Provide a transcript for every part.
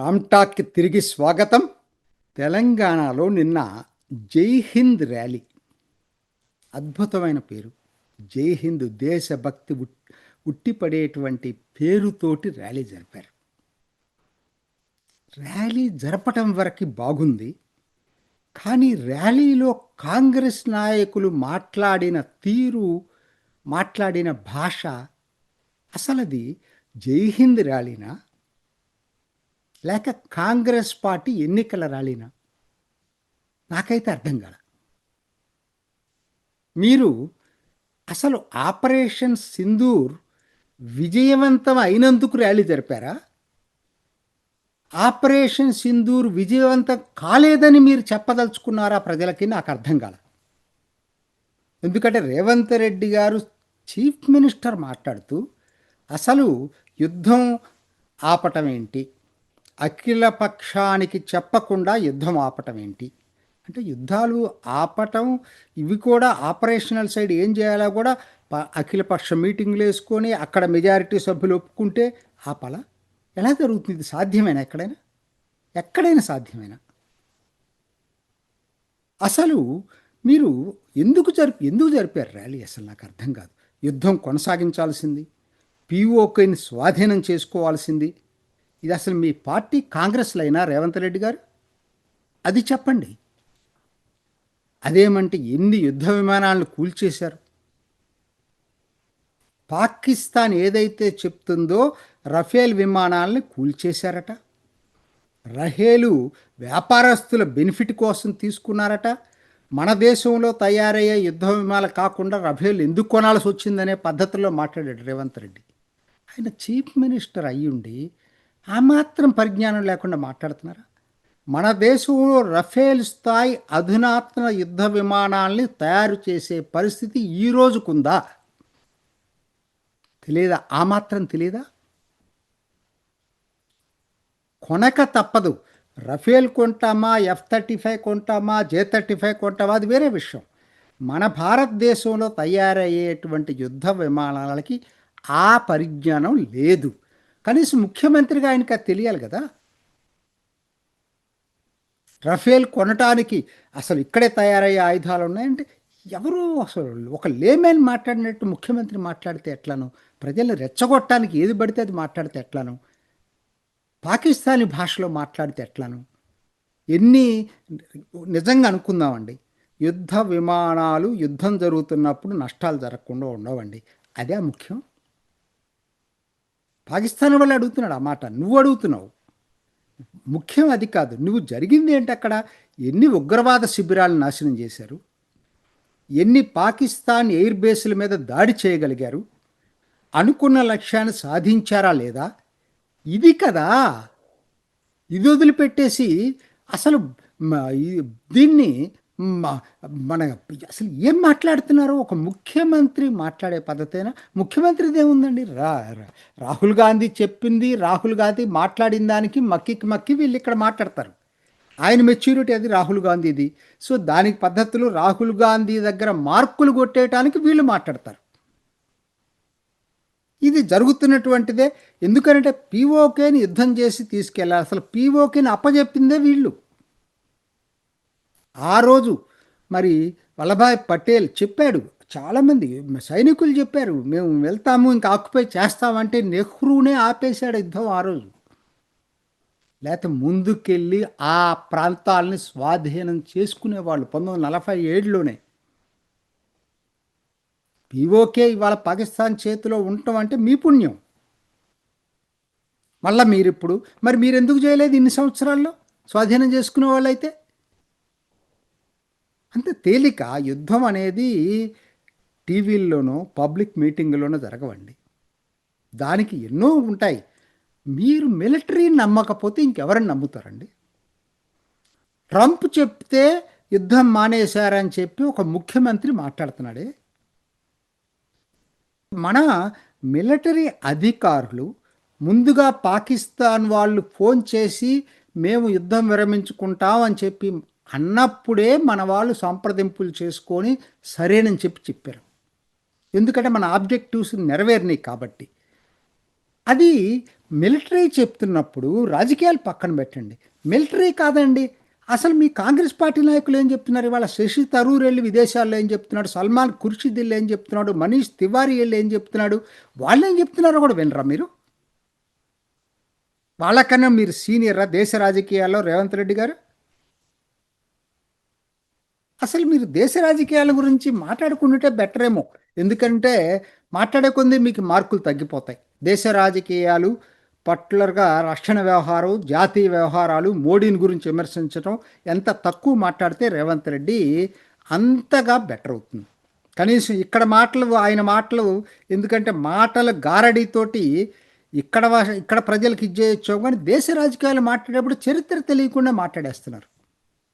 రామ్టాక్కి తిరిగి స్వాగతం. తెలంగాణలో నిన్న జై హింద్ ర్యాలీ. అద్భుతమైన పేరు. జై హింద్ దేశభక్తి ఉట్టిపడేటువంటి పేరుతోటి ర్యాలీ జరిపారు. ర్యాలీ జరపటం వరకు బాగుంది. కానీ ర్యాలీలో కాంగ్రెస్ నాయకులు మాట్లాడిన తీరు మాట్లాడిన భాష అసలు అది జై హింద్ ర్యాలీనా? లేక కాంగ్రెస్ పార్టీ ఎన్నికల ర్యాలీనా? నాకైతే అర్థం కాల. మీరు అసలు ఆపరేషన్ సింధూర్ విజయవంతం అయినందుకు ర్యాలీ జరిపారా? ఆపరేషన్ సింధూర్ విజయవంతం కాలేదని మీరు చెప్పదలుచుకున్నారా ప్రజలకి? నాకు అర్థం కాల. ఎందుకంటే రేవంత్ రెడ్డి గారు చీఫ్ మినిస్టర్ మాట్లాడుతూ అసలు యుద్ధం ఆపటం ఏంటి? అఖిల పక్షానికి చెప్పకుండా యుద్ధం ఆపటం ఏంటి? అంటే యుద్ధాలు ఆపటం ఇవి కూడా ఆపరేషనల్ సైడ్ ఏం చేయాలో కూడా ప- అఖిలపక్ష మీటింగ్లు వేసుకొని అక్కడ మెజారిటీ సభ్యులు ఒప్పుకుంటే ఆపాల? ఎలా జరుగుతుంది? ఇది సాధ్యమేనా ఎక్కడైనా? ఎక్కడైనా సాధ్యమేనా? అసలు మీరు ఎందుకు జరిపి ఎందుకు జరిపారు ర్యాలీ? అసలు నాకు అర్థం కాదు. యుద్ధం కొనసాగించాల్సింది పీఓకేని స్వాధీనం చేసుకోవాల్సింది ఇది అసలు మీ పార్టీ కాంగ్రెస్లో అయినా రేవంత్ రెడ్డి గారు? అది చెప్పండి. అదేమంటే ఎన్ని యుద్ధ విమానాలను కూల్చేశారు? పాకిస్తాన్ ఏదైతే చెప్తుందో రఫేల్ విమానాలను కూల్చేశారట. రహేలు వ్యాపారస్తుల బెనిఫిట్ కోసం తీసుకున్నారట. మన దేశంలో తయారయ్యే యుద్ధ విమానాలు కాకుండా రఫేల్ ఎందుకు కొనాల్సి వచ్చిందనే పద్ధతిలో మాట్లాడాడు రేవంత్ రెడ్డి. ఆయన చీఫ్ మినిస్టర్ అయ్యుండి ఆ మాత్రం పరిజ్ఞానం లేకుండా మాట్లాడుతున్నారా? మన దేశంలో రఫేల్ స్థాయి అధునాత్మ యుద్ధ విమానాల్ని తయారు చేసే పరిస్థితి ఈ రోజుకుందా? తెలియదా ఆ మాత్రం తెలియదా కొనక తప్పదు. రఫేల్ కొంటామా? ఎఫ్ థర్టీ ఫైవ్ కొంటామా? జే థర్టీ ఫైవ్ కొంటామా? అది వేరే విషయం. మన భారతదేశంలో తయారయ్యేటువంటి యుద్ధ విమానాలకి ఆ పరిజ్ఞానం లేదు. కనీసం ముఖ్యమంత్రిగా ఆయనకి అది తెలియాలి కదా. రఫేల్ కొనటానికి అసలు ఇక్కడే తయారయ్యే ఆయుధాలు ఉన్నాయంటే ఎవరు అసలు ఒక లేమెన్ మాట్లాడినట్టు ముఖ్యమంత్రి మాట్లాడితే ఎట్లాను ప్రజల్ని రెచ్చగొట్టడానికి ఏది పడితే అది మాట్లాడితే ఎట్లాను పాకిస్తానీ భాషలో మాట్లాడితే ఎట్లాను ఎన్ని నిజంగా అనుకుందామండి. యుద్ధ విమానాలు యుద్ధం జరుగుతున్నప్పుడు నష్టాలు జరగకుండా ఉండవండి. అదే ముఖ్యం. పాకిస్తాన్ వాళ్ళు అడుగుతున్నాడు ఆ మాట. నువ్వు అడుగుతున్నావు. ముఖ్యం అది కాదు. నువ్వు జరిగింది ఏంటి అక్కడ? ఎన్ని ఉగ్రవాద శిబిరాలను నాశనం చేశారు? ఎన్ని పాకిస్తాన్ ఎయిర్ బేస్ల మీద దాడి చేయగలిగారు? అనుకున్న లక్ష్యాన్ని సాధించారా లేదా? ఇది కదా. ఇది వదిలిపెట్టేసి అసలు దీన్ని మన అసలు ఏం మాట్లాడుతున్నారో ఒక ముఖ్యమంత్రి మాట్లాడే పద్ధతేనా? ముఖ్యమంత్రిది ఏముందండి రా రా- రాహుల్ గాంధీ చెప్పింది రాహుల్ గాంధీ మాట్లాడిన దానికి మక్కికి మక్కి వీళ్ళు ఇక్కడ మాట్లాడతారు. ఆయన మెచ్యూరిటీ అది రాహుల్ గాంధీది. సో దానికి పద్ధతులు రాహుల్ గాంధీ దగ్గర మార్కులు కొట్టేయటానికి వీళ్ళు మాట్లాడతారు. ఇది జరుగుతున్నటువంటిదే. ఎందుకంటే పీఓకేని యుద్ధం చేసి తీసుకెళ్ళాలి. అసలు పీఓకేని అప్పజెప్పిందే వీళ్ళు. ఆ రోజు మరి వల్లభాయ్ పటేల్ చెప్పాడు చాలామంది సైనికులు చెప్పారు మేము వెళ్తాము ఇంకా ఆక్యుపై చేస్తామంటే నెహ్రూనే ఆపేశాడు యుద్ధం ఆ రోజు. లేకపోతే ముందుకెళ్ళి ఆ ప్రాంతాలని స్వాధీనం చేసుకునేవాళ్ళు పంతొమ్మిది వందల నలభై ఏడులోనే. పీఓకే ఇవాళ పాకిస్తాన్ చేతిలో ఉండటం అంటే మీ పుణ్యం. మళ్ళీ మీరు ఇప్పుడు మరి మీరు ఎందుకు చేయలేదు ఇన్ని సంవత్సరాల్లో? స్వాధీనం చేసుకునే వాళ్ళైతే? అంతే తేలిక యుద్ధం అనేది టీవీల్లోనో పబ్లిక్ మీటింగ్లోనో జరగవండి. దానికి ఎన్నో ఉంటాయి. మీరు మిలిటరీ నమ్మకపోతే ఇంకెవరిని నమ్ముతారండి? ట్రంప్ చెప్తే యుద్ధం మానేశారని చెప్పి ఒక ముఖ్యమంత్రి మాట్లాడుతున్నాడే. మన మిలిటరీ అధికారులు ముందుగా పాకిస్తాన్ వాళ్ళు ఫోన్ చేసి మేము యుద్ధం విరమించుకుంటాం అని చెప్పి అన్నప్పుడే మన వాళ్ళు సంప్రదింపులు చేసుకొని సరేనని చెప్పి చెప్పారు. ఎందుకంటే మన ఆబ్జెక్టివ్స్ నెరవేరినాయి కాబట్టి. అది మిలిటరీ చెప్తున్నప్పుడు రాజకీయాలు పక్కన పెట్టండి. మిలిటరీ కాదండి. అసలు మీ కాంగ్రెస్ పార్టీ నాయకులు ఏం చెప్తున్నారు? ఇవాళ శశి తరూర్ వెళ్ళి విదేశాల్లో ఏం చెప్తున్నాడు? సల్మాన్ ఖుర్షిదిల్ వెళ్ళి ఏం చెప్తున్నాడు? మనీష్ తివారీ వెళ్ళి ఏం చెప్తున్నాడు? వాళ్ళు ఏం చెప్తున్నారో కూడా వినరా మీరు? వాళ్ళకన్నా మీరు సీనియర్రా దేశ రాజకీయాల్లో రేవంత్ రెడ్డి గారు? అసలు మీరు దేశ రాజకీయాల గురించి మాట్లాడుకుంటే బెటర్ ఏమో. ఎందుకంటే మాట్లాడే కొంది మీకు మార్కులు తగ్గిపోతాయి. దేశ రాజకీయాలు పర్టికులర్గా రక్షణ వ్యవహారం జాతీయ వ్యవహారాలు మోడీని గురించి విమర్శించడం ఎంత తక్కువ మాట్లాడితే రేవంత్ రెడ్డి అంతగా బెటర్ అవుతుంది. కనీసం ఇక్కడ మాటలు ఆయన మాటలు ఎందుకంటే మాటల గారడీతోటి ఇక్కడ ఇక్కడ ప్రజలకు ఇచ్చేయచ్చు కానీ దేశ రాజకీయాలు మాట్లాడేటప్పుడు చరిత్ర తెలియకుండా మాట్లాడేస్తున్నారు.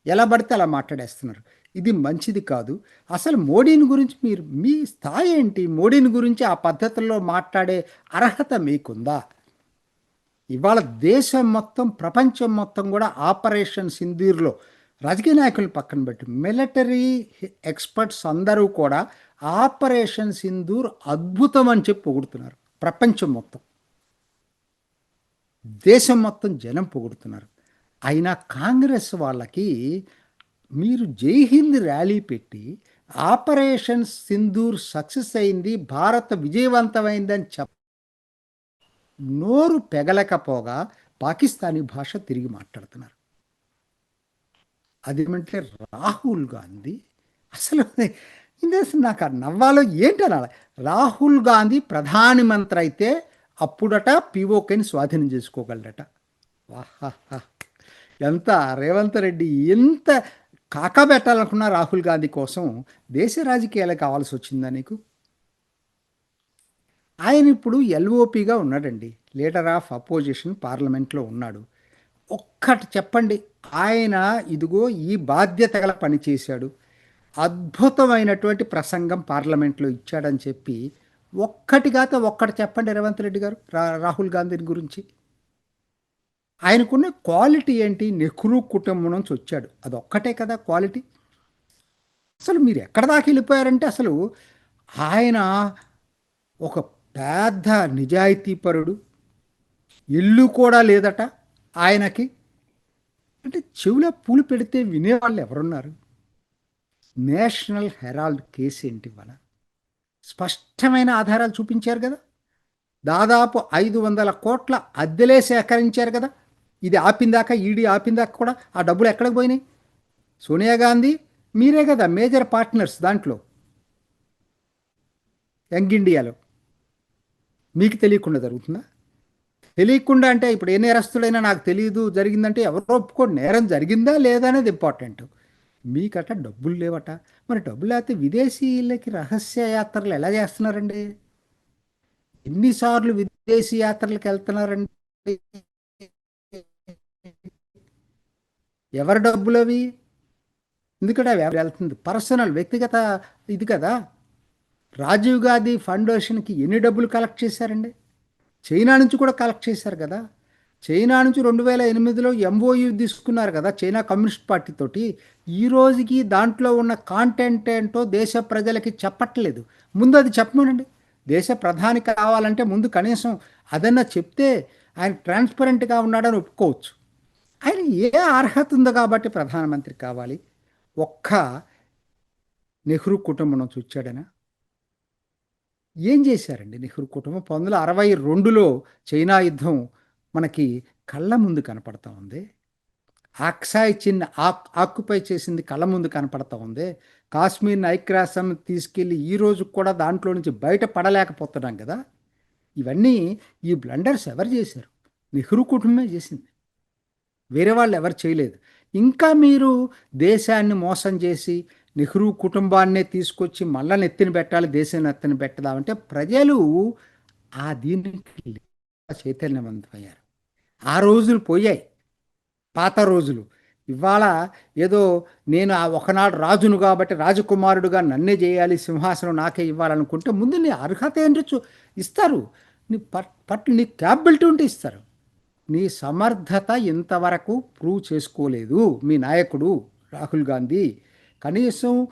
ఎలా పడితే అలా మాట్లాడేస్తున్నారు. ఇది మంచిది కాదు. అసలు మోడీని గురించి మీరు మీ స్థాయి ఏంటి? మోడీని గురించి ఆ పద్ధతుల్లో మాట్లాడే అర్హత మీకుందా? ఇవాళ దేశం మొత్తం ప్రపంచం మొత్తం కూడా ఆపరేషన్ సింధూర్లో రాజకీయ నాయకులు పక్కన పెట్టి. మిలిటరీ ఎక్స్పర్ట్స్ అందరూ కూడా ఆపరేషన్ సింధూర్ అద్భుతం అని చెప్పి పొగుడుతున్నారు. ప్రపంచం మొత్తం. దేశం మొత్తం జనం పొగుడుతున్నారు. అయినా కాంగ్రెస్ వాళ్ళకి మీరు జై హింద్ ర్యాలీ పెట్టి ఆపరేషన్ సింధూర్ సక్సెస్ అయింది భారత్ విజయవంతమైందని చెప్ప నోరు పెగలకపోగా పాకిస్తానీ భాష తిరిగి మాట్లాడుతున్నారు. అదేమంటే రాహుల్ గాంధీ? అసలు ఇందేసి నాకు ఆ నవ్వాలో ఏంటనాలి రాహుల్ గాంధీ ప్రధానమంత్రి అయితే అప్పుడట పిఓకేని స్వాధీనం చేసుకోగలడట. వాహా ఎంత రేవంత్ రెడ్డి ఎంత కాకబెట్టాలనుకున్న రాహుల్ గాంధీ కోసం దేశ రాజకీయాలు కావాల్సి వచ్చిందా నీకు? ఆయన ఇప్పుడు ఎల్ఓపిగా ఉన్నాడండి. లీడర్ ఆఫ్ అపోజిషన్ పార్లమెంట్లో ఉన్నాడు. ఒక్కటి చెప్పండి ఆయన ఇదిగో ఈ బాధ్యత గల పని చేశాడు. అద్భుతమైనటువంటి ప్రసంగం పార్లమెంట్లో ఇచ్చాడని చెప్పి ఒక్కటిగాతో ఒక్కటి చెప్పండి రేవంత్ రెడ్డి గారు రా రాహుల్ గాంధీని గురించి. ఆయనకున్న క్వాలిటీ ఏంటి? నెహ్రూ కుటుంబం నుంచి వచ్చాడు. అది ఒక్కటే కదా క్వాలిటీ. అసలు మీరు ఎక్కడ దాకా వెళ్ళిపోయారంటే అసలు ఆయన ఒక పెద్ద నిజాయితీపరుడు ఇల్లు కూడా లేదట ఆయనకి. అంటే చెవిలో పూలు పెడితే వినేవాళ్ళు ఎవరున్నారు? నేషనల్ హెరాల్డ్ కేసు ఏంటి వాళ్ళ స్పష్టమైన ఆధారాలు చూపించారు కదా. దాదాపు ఐదు వందల కోట్ల అద్దెలే సేకరించారు కదా. ఇది ఆపిందాక ఈడీ ఆపిందాక కూడా ఆ డబ్బులు ఎక్కడికి పోయినాయి? సోనియా గాంధీ మీరే కదా మేజర్ పార్ట్నర్స్ దాంట్లో. యంగ్ ఇండియాలో. మీకు తెలియకుండా జరుగుతుందా? తెలియకుండా అంటే ఇప్పుడు ఏ నేరస్తుడైనా నాకు తెలియదు జరిగిందంటే ఎవరో ఒప్పుకోండి నేరం జరిగిందా లేదా అనేది ఇంపార్టెంట్. మీకట డబ్బులు లేవట. మరి డబ్బులు లేకపోతే విదేశీయులకి రహస్య యాత్రలు ఎలా చేస్తున్నారండి? ఎన్నిసార్లు విదేశీ యాత్రలకు వెళ్తున్నారండి? ఎవరి డబ్బులు అవి ఎందుకంటే అవి ఎవరు వెళ్తుంది? పర్సనల్ వ్యక్తిగత ఇది కదా. రాజీవ్ గాంధీ ఫౌండేషన్కి ఎన్ని డబ్బులు కలెక్ట్ చేశారండి? చైనా నుంచి కూడా కలెక్ట్ చేశారు కదా. చైనా నుంచి రెండు వేల ఎనిమిదిలో ఎంఓయూ తీసుకున్నారు కదా చైనా కమ్యూనిస్ట్ పార్టీ తోటి. ఈ రోజుకి దాంట్లో ఉన్న కాంటెంట్ ఏంటో దేశ ప్రజలకి చెప్పట్లేదు. ముందు అది చెప్పమనండి. దేశ ప్రధాని కావాలంటే ముందు కనీసం అదన్నా చెప్తే ఆయన ట్రాన్స్పరెంట్గా ఉన్నాడని ఒప్పుకోవచ్చు. ఆయన ఏ అర్హత ఉందో కాబట్టి ప్రధానమంత్రి కావాలి. ఒక్క నెహ్రూ కుటుంబం చూచాడనా ఏం చేశారండి నెహ్రూ కుటుంబం? పంతొమ్మిది వందల అరవై రెండులో చైనా యుద్ధం మనకి కళ్ళ ముందు కనపడతా ఉంది. ఆక్సాయ్ చిన్న ఆక్ ఆక్యుపై చేసింది కళ్ళ ముందు కనపడతా ఉంది. కాశ్మీర్ ఐక్యరాష్ట్రం తీసుకెళ్ళి ఈ రోజు కూడా దాంట్లో నుంచి బయట పడలేకపోతున్నాం కదా. ఇవన్నీ ఈ బ్లండర్స్ ఎవరు చేశారు? నెహ్రూ కుటుంబమే చేసింది. వేరే వాళ్ళు ఎవరు చేయలేదు. ఇంకా మీరు దేశాన్ని మోసం చేసి నెహ్రూ కుటుంబాన్నే తీసుకొచ్చి మళ్ళా నెత్తిన పెట్టాలి దేశం నెత్తిన పెట్టదామంటే ప్రజలు ఆ దీనికి చైతన్యవంతమయ్యారు. ఆ రోజులు పోయాయి. పాత రోజులు. ఇవాళ ఏదో నేను ఆ ఒకనాడు రాజును కాబట్టి రాజకుమారుడుగా నన్నే చేయాలి సింహాసనం నాకే ఇవ్వాలనుకుంటే ముందు నీ అర్హత ఏంటో ఇస్తారు. నీ పట్ పట్టు నీ క్యాబిలిటీ ఉంటే ఇస్తారు. నీ సమర్థత ఇంతవరకు ప్రూవ్ చేసుకోలేదు. మీ నాయకుడు రాహుల్ గాంధీ. కనీసం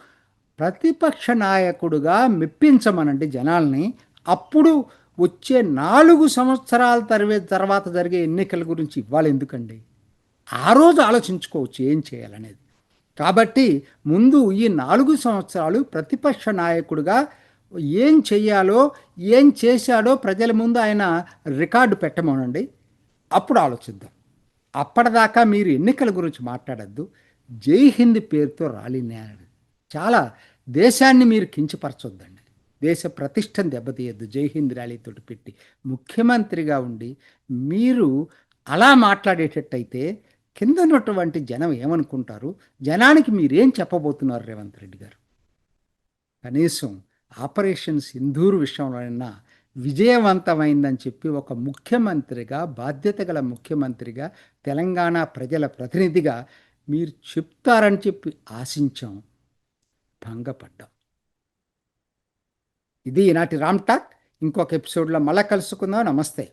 ప్రతిపక్ష నాయకుడుగా మెప్పించమనండి జనాల్ని. అప్పుడు వచ్చే నాలుగు సంవత్సరాల తర్వే తర్వాత జరిగే ఎన్నికల గురించి ఇవ్వాలి ఎందుకండి? ఆ రోజు ఆలోచించుకోవచ్చు ఏం చేయాలనేది. కాబట్టి ముందు ఈ నాలుగు సంవత్సరాలు ప్రతిపక్ష నాయకుడిగా ఏం చేయాలో ఏం చేశాడో ప్రజల ముందు ఆయన రికార్డు పెట్టమనండి. అప్పుడు ఆలోచిద్దాం. అప్పటిదాకా మీరు ఎన్నికల గురించి మాట్లాడద్దు. జై హింద్ పేరుతో ర్యాలీ నేయాలి చాలా దేశాన్ని మీరు కించపరచొద్దండి. దేశ ప్రతిష్టను దెబ్బతీయద్దు. జై హింద్ ర్యాలీతో పెట్టి ముఖ్యమంత్రిగా ఉండి మీరు అలా మాట్లాడేటట్టయితే కింద ఉన్నటువంటి జనం ఏమనుకుంటారు? జనానికి మీరేం చెప్పబోతున్నారు రేవంత్ రెడ్డి గారు? కనీసం ఆపరేషన్ సింధూర్ విషయంలోనైనా విజయవంతమైందని చెప్పి ఒక ముఖ్యమంత్రిగా బాధ్యత గల ముఖ్యమంత్రిగా తెలంగాణ ప్రజల ప్రతినిధిగా మీరు చెప్తారని చెప్పి ఆశించాం. భంగపడ్డాం. ఇది ఈనాటి రామ్ టాక్. ఇంకొక ఎపిసోడ్లో మళ్ళా కలుసుకుందాం. నమస్తే.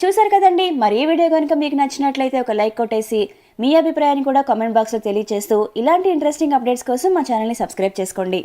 చూసారు కదండి మరి ఈ వీడియో కనుక మీకు నచ్చినట్లయితే ఒక లైక్ కొట్టేసి మీ అభిప్రాయాన్ని కూడా కామెంట్ బాక్స్లో తెలియజేస్తూ ఇలాంటి ఇంట్రెస్టింగ్ అప్డేట్స్ కోసం మా ఛానల్ని సబ్స్క్రైబ్ చేసుకోండి.